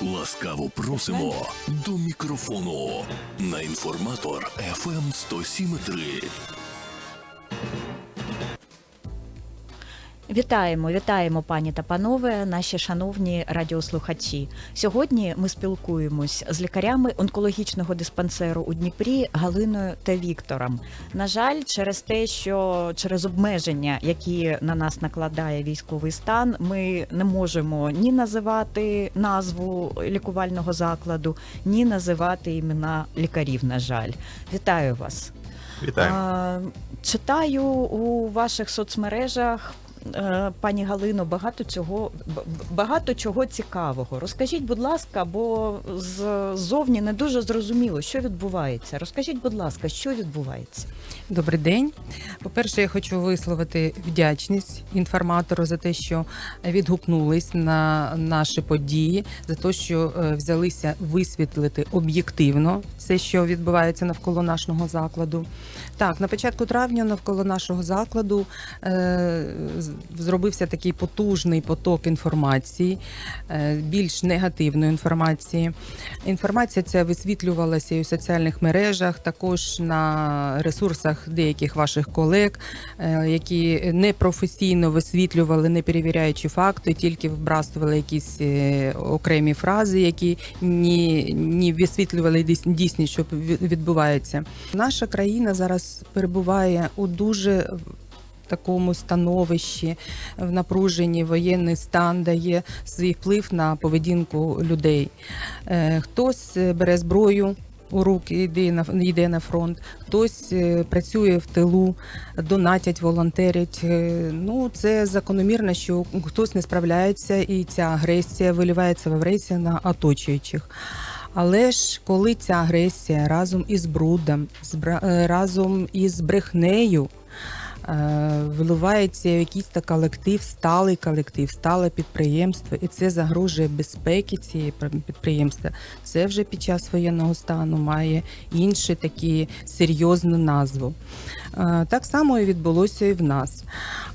Ласкаво просимо до мікрофону на інформатор Ем FM 107.3. Вітаємо, вітаємо, пані та панове, наші шановні радіослухачі. Сьогодні ми спілкуємось з лікарями онкологічного диспансеру у Дніпрі Галиною та Віктором. На жаль, через те, що через обмеження, які на нас накладає військовий стан, ми не можемо ні називати назву лікувального закладу, ні називати імена лікарів. На жаль, вітаю вас. Вітаю. Читаю у ваших соцмережах. Е, Пані Галино, багато цього багато чого цікавого. Розкажіть, будь ласка, бо ззовні не дуже зрозуміло, що відбувається. Розкажіть, будь ласка, що відбувається? Добрий день. По-перше, я хочу висловити вдячність інформатору за те, що відгукнулись на наші події, за те, що е, взялися висвітлити об'єктивно все, що відбувається навколо нашого закладу. Так, на початку травня навколо нашого закладу е, зробився такий потужний поток інформації, е, більш негативної інформації. Інформація ця висвітлювалася і у соціальних мережах, також на ресурсах деяких ваших колег, е, які непрофесійно висвітлювали, не перевіряючи факти, тільки вбрасували якісь е, окремі фрази, які ні, ні висвітлювали дійс- дійсність, що відбувається. Наша країна зараз перебуває у дуже такому становищі в напруженні воєнний стан дає свій вплив на поведінку людей. Е, Хтось е, бере зброю. У руки йде на йде на фронт, хтось е, працює в тилу, донатять, волонтерять. Ну це закономірно, що хтось не справляється, і ця агресія виливається в агресію на оточуючих. Але ж коли ця агресія разом із брудом, з бра- е, разом із брехнею виливається якийсь та колектив, сталий колектив, стале підприємство, і це загрожує безпеки цієї пр- підприємства. Це вже під час воєнного стану має іншу такі серйозну назву. Е, Так само і відбулося і в нас.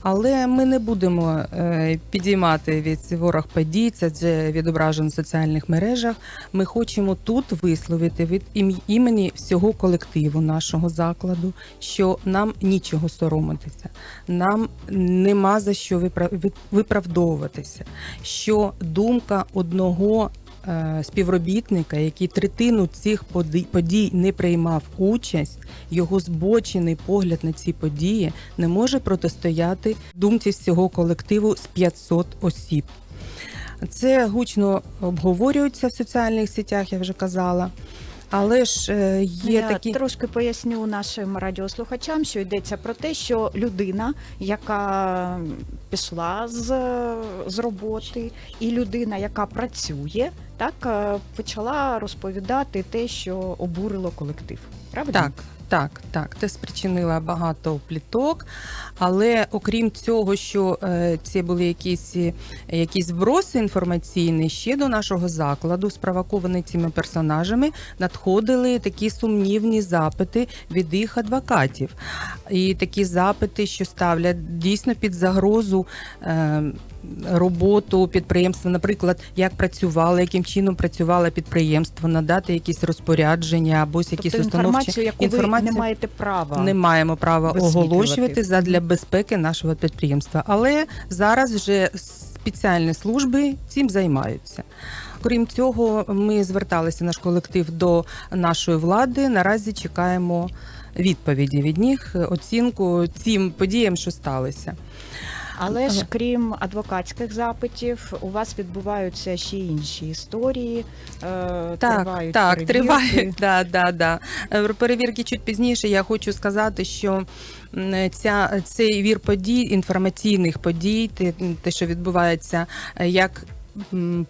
Але ми не будемо е, підіймати від ворог подій, це відображено в соціальних мережах. Ми хочемо тут висловити від ім- імені всього колективу нашого закладу, що нам нічого соромитися, нам нема за що випра- виправдовуватися. Що думка одного е, співробітника, який третину цих подій не приймав участь, його збочений погляд на ці події не може протистояти думці всього колективу з 500 осіб. Це гучно обговорюється в соціальних сетях, я вже казала. Але ж е, є Я такі трошки поясню нашим радіослухачам, що йдеться про те, що людина, яка пішла з, з роботи, і людина, яка працює, так е, почала розповідати те, що обурило колектив. Правда? Так, так, так. Це спричинило багато пліток. Але окрім цього, що е, це були якісь, е, якісь вброси інформаційні, ще до нашого закладу, спровоковані цими персонажами, надходили такі сумнівні запити від їх адвокатів. І такі запити, що ставлять дійсно під загрозу. Роботу підприємства, наприклад, як працювало, яким чином працювало підприємство, надати якісь розпорядження або якісь Тобто установчі інформацію, яку ви не маєте права. не маємо права оголошувати задля безпеки нашого підприємства. Але зараз вже спеціальні служби цим займаються. Крім цього, ми зверталися наш колектив до нашої влади. Наразі чекаємо відповіді від них, оцінку цим подіям, що сталося. Але ж крім адвокатських запитів, у вас відбуваються ще інші історії. Е, Так, тривають так, перевірки. тривають. Да, да, да. Е, Про перевірки чуть пізніше. Я хочу сказати, що ця цей вір подій, інформаційних подій, те, що відбувається, е, як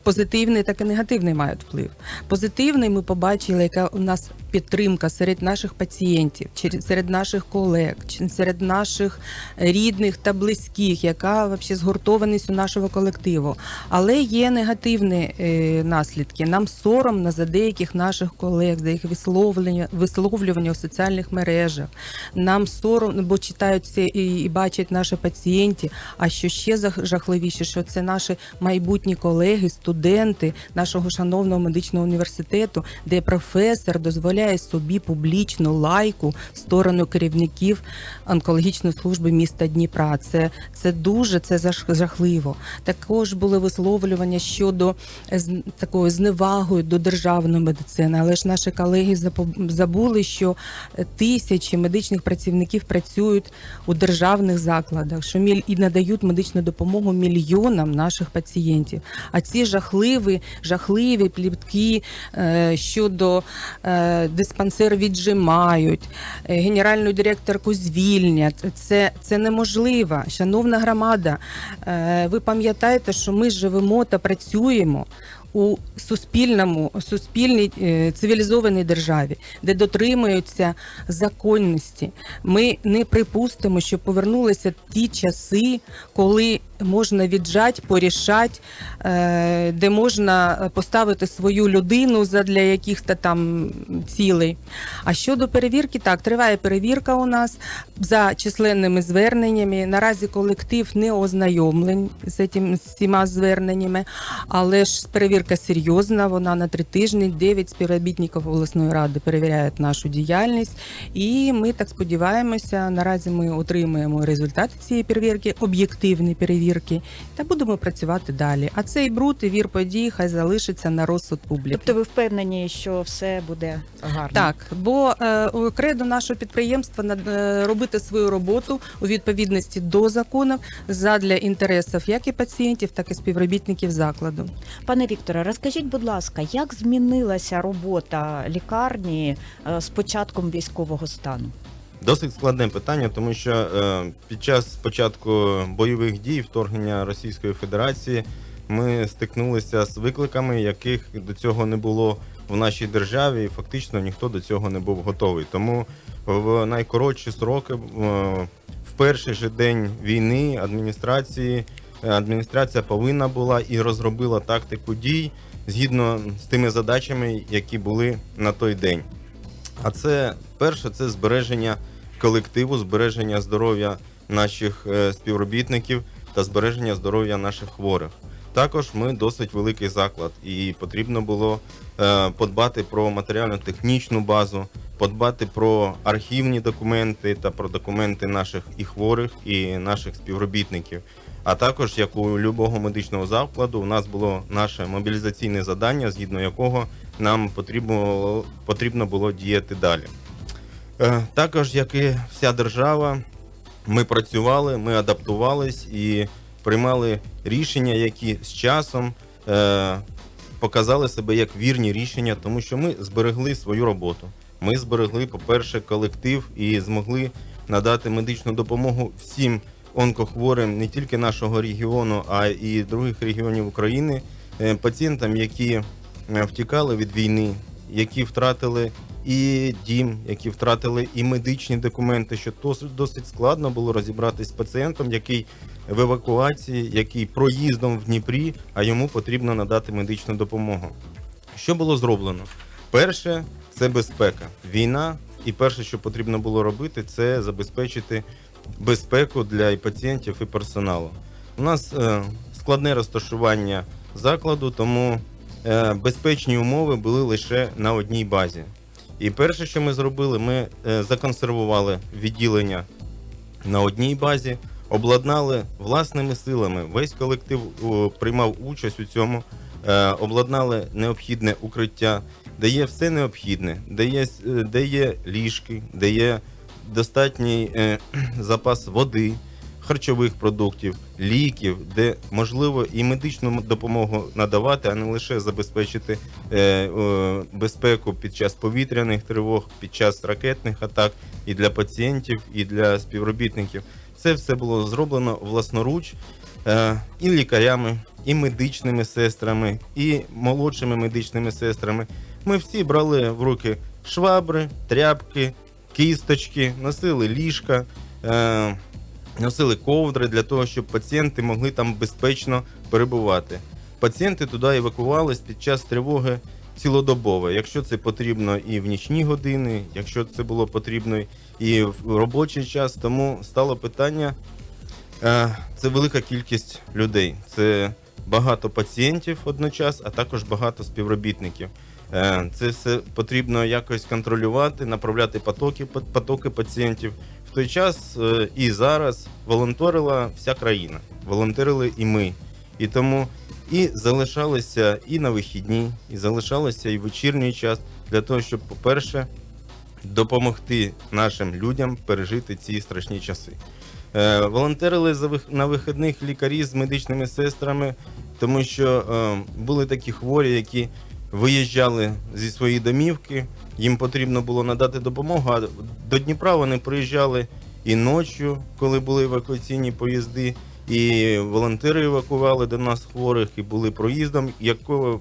позитивний, так і негативний мають вплив. Позитивний ми побачили, яка у нас підтримка серед наших пацієнтів, серед наших колег, серед наших рідних та близьких, яка вообще згуртованість у нашого колективу. Але є негативні е, наслідки. Нам соромно за деяких наших колег, за їх висловлення, висловлювання у соціальних мережах. Нам соромно, бо читають це і, бачать наші пацієнти. А що ще жахливіше, що це наші майбутні колеги. Колеги, студенти нашого шановного медичного університету, де професор дозволяє собі публічну лайку в сторону керівників онкологічної служби міста Дніпра. Це, це дуже це жахливо. Також були висловлювання щодо з- такої зневагою до державної медицини, але ж наші колеги забули, що тисячі медичних працівників працюють у державних закладах, що і надають медичну допомогу мільйонам наших пацієнтів. А ці жахливі, жахливі плітки е, щодо е, диспансер віджимають, е, генеральну директорку звільнять. Це, це неможливо. Шановна громада, ви пам'ятаєте, що ми живемо та працюємо. У суспільному, суспільній цивілізованій державі, де дотримуються законності, ми не припустимо, що повернулися ті часи, коли можна віджать, порішати, е, де можна поставити свою людину задля якихось там цілей. А щодо перевірки, так, триває перевірка у нас за численними зверненнями. Наразі колектив не ознайомлень з цим цими зверненнями, але ж перевірка серйозна. Вона на три тижні. Дев'ять співробітників обласної ради перевіряють нашу діяльність, і ми так сподіваємося. Наразі ми отримуємо результати цієї перевірки, об'єктивні перевірки, та будемо працювати далі. А цей бруд і вір подій хай залишиться на розсуд публіки. Тобто ви впевнені, що все буде гарно? Так, бо е, кредо нашого підприємства над- е, робити свою роботу у відповідності до законів задля інтересів як і пацієнтів, так і співробітників закладу. Пане Вікторе, розкажіть, будь ласка, як змінилася робота лікарні е, з початком військового стану? Досить складне питання, тому що е, під час початку бойових дій вторгнення Російської Федерації ми стикнулися з викликами, яких до цього не було в нашій державі, і фактично ніхто до цього не був готовий. Тому в найкоротші сроки, е, в перший же день війни, адміністрації е, адміністрація повинна була і розробила тактику дій згідно з тими задачами, які були на той день. А це перше, це збереження колективу, збереження здоров'я наших е, співробітників та збереження здоров'я наших хворих. Також ми досить великий заклад, і потрібно було е, подбати про матеріально-технічну базу, подбати про архівні документи та про документи наших і хворих, і наших співробітників. А також, як у любого медичного закладу, у нас було наше мобілізаційне завдання, згідно якого нам потрібно, потрібно було діяти далі. Е, Також, як і вся держава, ми працювали, ми адаптувались і приймали рішення, які з часом е, показали себе як вірні рішення, тому що ми зберегли свою роботу. Ми зберегли, по-перше, колектив і змогли надати медичну допомогу всім онкохворим не тільки нашого регіону, а і других регіонів України, е, пацієнтам, які втікали від війни, які втратили і дім, які втратили і медичні документи, що досить, складно було розібратись з пацієнтом, який в евакуації, який проїздом в Дніпрі, а йому потрібно надати медичну допомогу. Що було зроблено? Перше це безпека. Війна, і перше, що потрібно було робити, це забезпечити безпеку для і пацієнтів і персоналу. У нас е, складне розташування закладу, тому безпечні умови були лише на одній базі. І перше, що ми зробили, ми е, законсервували відділення на одній базі, обладнали власними силами. Весь колектив приймав участь у цьому, е, обладнали необхідне укриття, де є все необхідне, де є, е, де є ліжки, де є достатній е, запас води, харчових продуктів, ліків, де можливо і медичну допомогу надавати, а не лише забезпечити е, е, безпеку під час повітряних тривог, під час ракетних атак і для пацієнтів, і для співробітників. Це все було зроблено власноруч е, і лікарями, і медичними сестрами, і молодшими медичними сестрами. Ми всі брали в руки швабри, тряпки, кісточки, носили ліжка, е, носили ковдри для того, щоб пацієнти могли там безпечно перебувати. Пацієнти туди евакувались під час тривоги цілодобово, якщо це потрібно і в нічні години, якщо це було потрібно і в робочий час. Тому стало питання. е, Це велика кількість людей. Це багато пацієнтів одночас, а також багато співробітників. Е, Це все потрібно якось контролювати, направляти потоки, потоки пацієнтів. В той час е, і зараз волонтерила вся країна, волонтерили і ми. І тому і залишалися і на вихідні, і залишалося і вечірній час для того, щоб, по-перше, допомогти нашим людям пережити ці страшні часи. Е, волонтерили на вихідних лікарі з медичними сестрами, тому що е, були такі хворі, які виїжджали зі своєї домівки, їм потрібно було надати допомогу. А до Дніпра вони приїжджали і ночі, коли були евакуаційні поїзди, і волонтери евакували до нас хворих, і були проїздом.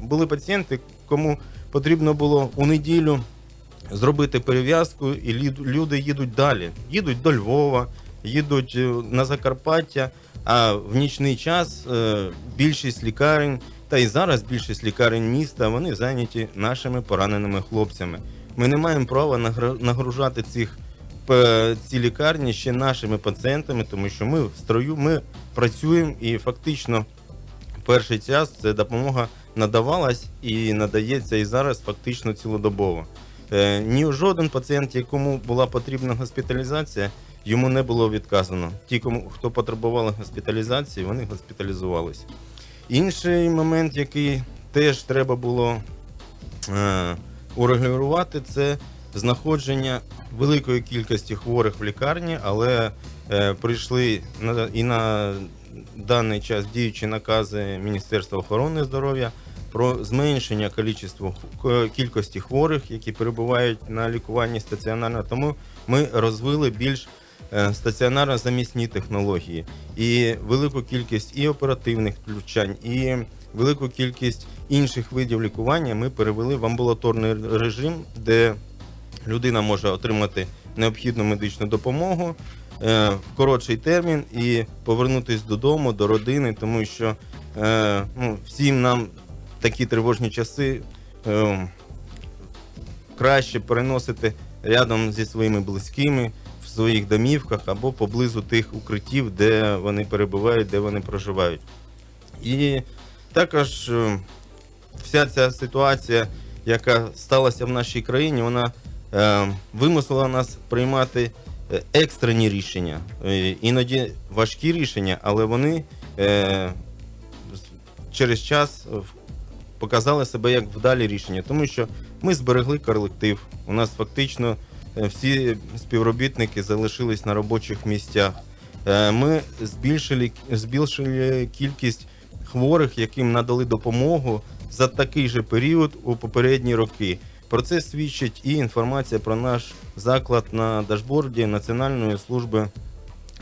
Були пацієнти, кому потрібно було у неділю зробити перев'язку, і люди їдуть далі. Їдуть до Львова, їдуть е, на Закарпаття. А в нічний час е, більшість лікарень, та і зараз більшість лікарень міста, вони зайняті нашими пораненими хлопцями. Ми не маємо права нагружати цих ці лікарні ще нашими пацієнтами, тому що ми в строю, ми працюємо і фактично перший час ця допомога надавалась і надається і зараз фактично цілодобово. Е, ні жоден пацієнт, якому була потрібна госпіталізація, йому не було відказано. Ті, кому хто потребували госпіталізації, вони госпіталізувалися. Інший момент, який теж треба було е, урегулювати, це знаходження великої кількості хворих в лікарні, але е, прийшли на, і на даний час діючі накази Міністерства охорони здоров'я про зменшення кількості хворих, які перебувають на лікуванні стаціонарно. Тому ми розвили більш стаціонарно замісні технології. І велику кількість і оперативних включань, і велику кількість інших видів лікування ми перевели в амбулаторний режим, де людина може отримати необхідну медичну допомогу е, в коротший термін і повернутися додому, до родини, тому що е, ну, всім нам такі тривожні часи е, краще переносити рядом зі своїми близькими своїх домівках або поблизу тих укриттів, де вони перебувають, де вони проживають. І також е, вся ця ситуація, яка сталася в нашій країні, вона е, вимусила нас приймати е, екстрені рішення, іноді важкі рішення, але вони через час показали себе як вдалі рішення, тому що ми зберегли колектив. У нас фактично всі співробітники залишились на робочих місцях. Е, Ми збільшили, збільшили кількість хворих, яким надали допомогу за такий же період у попередні роки. Про це свідчить і інформація про наш заклад на дашборді Національної служби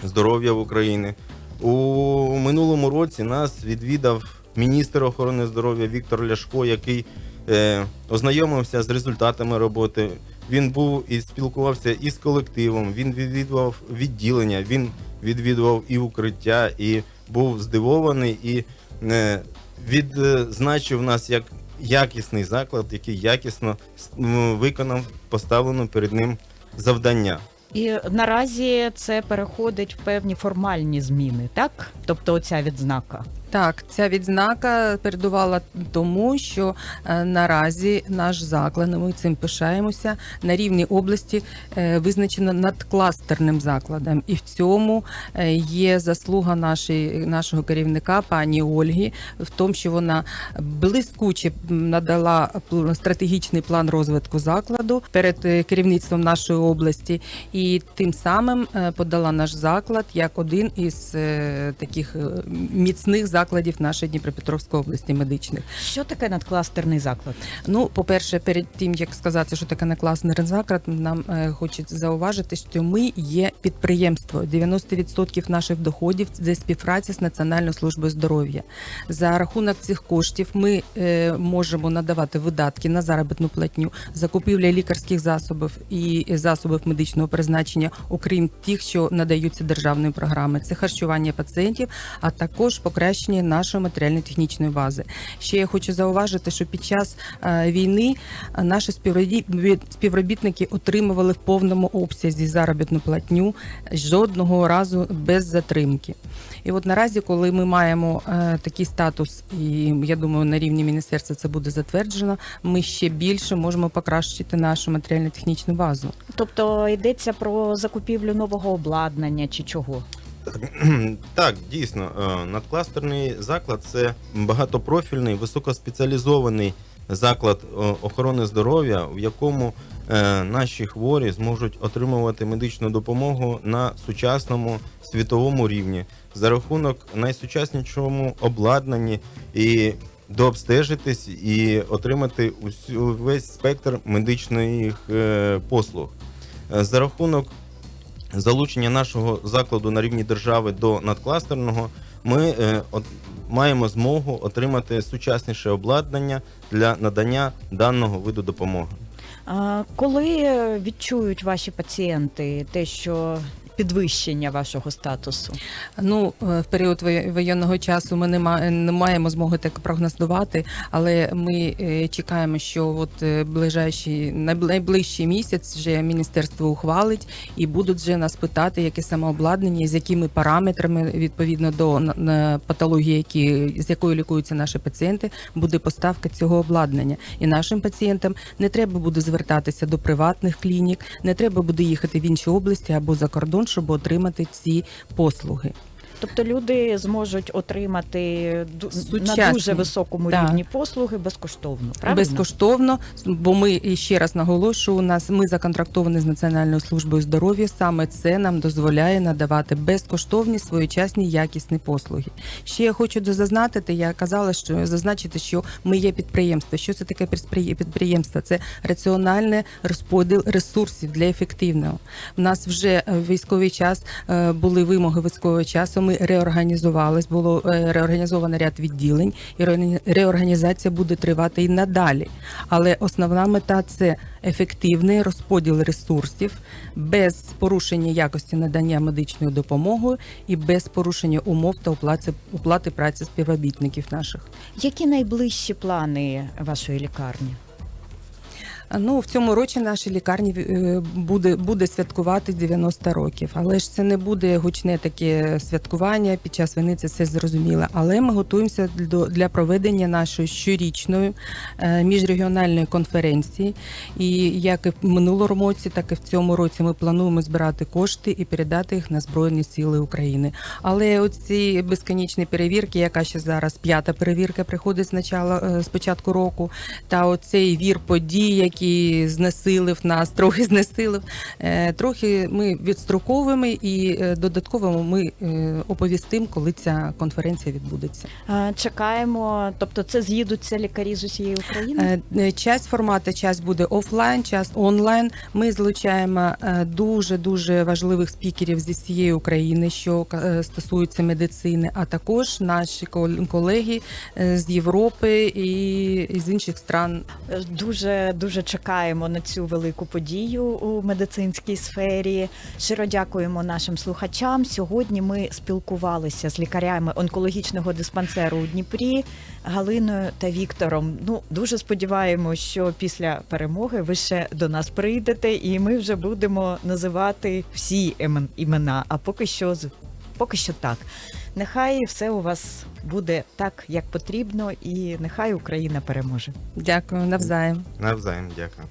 здоров'я в Україні. У минулому році нас відвідав міністр охорони здоров'я Віктор Ляшко, який е, ознайомився з результатами роботи. Він був і спілкувався із колективом. Він відвідував відділення, він відвідував і укриття, і був здивований і е, відзначив нас як якісний заклад, який якісно виконав поставлену перед ним завдання. І наразі це переходить в певні формальні зміни, так? Тобто оця відзнака. Так, ця відзнака передувала тому, що е, наразі наш заклад, ми цим пишаємося, на рівні області е, визначено надкластерним закладом. І в цьому е, є заслуга нашої, нашого керівника, пані Ольги, в тому, що вона блискуче надала стратегічний план розвитку закладу перед керівництвом нашої області, і тим самим подала наш заклад як один із таких міцних закладів нашої Дніпропетровської області медичних. Що таке надкластерний заклад? Ну, по-перше, перед тим як сказати, що таке накласний заклад, нам е, хочеться зауважити, що ми є підприємство. 90% наших доходів це співпраця з Національною службою здоров'я. За рахунок цих коштів ми е, можемо надавати видатки на заробітну платню, закупівля лікарських засобів і засобів медичного призначення, окрім тих, що надаються державною програми. Це харчування пацієнтів, а також покращення залучення нашої матеріально-технічної бази. Ще я хочу зауважити, що під час е, війни е, наші співробіт- співробітники отримували в повному обсязі заробітну платню жодного разу без затримки. І от наразі, коли ми маємо е, такий статус, і я думаю, на рівні міністерства це буде затверджено, ми ще більше можемо покращити нашу матеріально-технічну базу. Тобто йдеться про закупівлю нового обладнання чи чого? Так, дійсно, е, надкластерний заклад це багатопрофільний, високоспеціалізований заклад е, охорони здоров'я, в якому е, наші хворі зможуть отримувати медичну допомогу на сучасному світовому рівні за рахунок найсучаснішому обладнанні і дообстежитись і отримати весь спектр медичних послуг. За рахунок залучення нашого закладу на рівні держави до надкластерного, ми е, маємо змогу отримати сучасніше обладнання для надання даного виду допомоги. Коли відчують ваші пацієнти те, що підвищення вашого статусу? Ну, е, в період воє- воєнного часу ми не, ма- не маємо змоги так прогнозувати, але ми е, чекаємо, що от е, ближайший найбл- найближчий місяць вже міністерство ухвалить і будуть вже нас питати, яке саме обладнання, і з якими параметрами відповідно до патології, які з якою лікуються наші пацієнти, буде поставка цього обладнання. І нашим пацієнтам не треба буде звертатися до приватних клінік, не треба буде їхати в інші області або за кордон, щоб отримати ці послуги. Тобто люди зможуть отримати ду- на дуже високому Так. рівні послуги безкоштовно. Правильно? Безкоштовно, бо ми ще раз наголошую, у нас ми законтрактовані з Національною службою здоров'я. Саме це нам дозволяє надавати безкоштовні, своєчасні, якісні послуги. Ще я хочу зазначити, я казала, що зазначити, що ми є підприємство. Що це таке підприє- підприємство? Це раціональний розподіл ресурсів для ефективного. У нас вже військовий час е, були вимоги військового часу. Ми реорганізувались, було е, реорганізовано ряд відділень, і реорганізація буде тривати і надалі. Але основна мета це ефективний розподіл ресурсів без порушення якості надання медичної допомоги і без порушення умов та оплати, оплати праці співробітників наших. Які найближчі плани вашої лікарні? Ну в цьому році нашій лікарні е, буде, буде святкувати 90 років, але ж це не буде гучне таке святкування під час війни. Це все зрозуміло. Але ми готуємося до для проведення нашої щорічної е, міжрегіональної конференції. І як і в минулому році, так і в цьому році ми плануємо збирати кошти і передати їх на збройні сили України. Але оці безконічні перевірки, яка ще зараз п'ята перевірка приходить з начала е, з початку року, та оцей вір подій, який знесилив нас, трохи знесилив. е, Трохи ми відстроковуємо і е, додатково ми е, оповістимо, коли ця конференція відбудеться. Чекаємо, тобто це з'їдуться лікарі з усієї України? Часть формату, часть буде офлайн, часть онлайн. Ми злучаємо дуже дуже важливих спікерів зі всієї України, що стосується медицини, а також наші колеги з Європи і з інших стран. Дуже дуже чекаємо на цю велику подію у медицинській сфері. Щиро дякуємо нашим слухачам. Сьогодні ми спілкувалися з лікарями онкологічного диспансеру у Дніпрі Галиною та Віктором. Ну дуже сподіваємося, що після перемоги ви ще до нас прийдете, і ми вже будемо називати всі імен- імена. А поки що поки що так. Нехай все у вас буде так, як потрібно, і нехай Україна переможе. Дякую навзаєм. Навзаєм, дякую.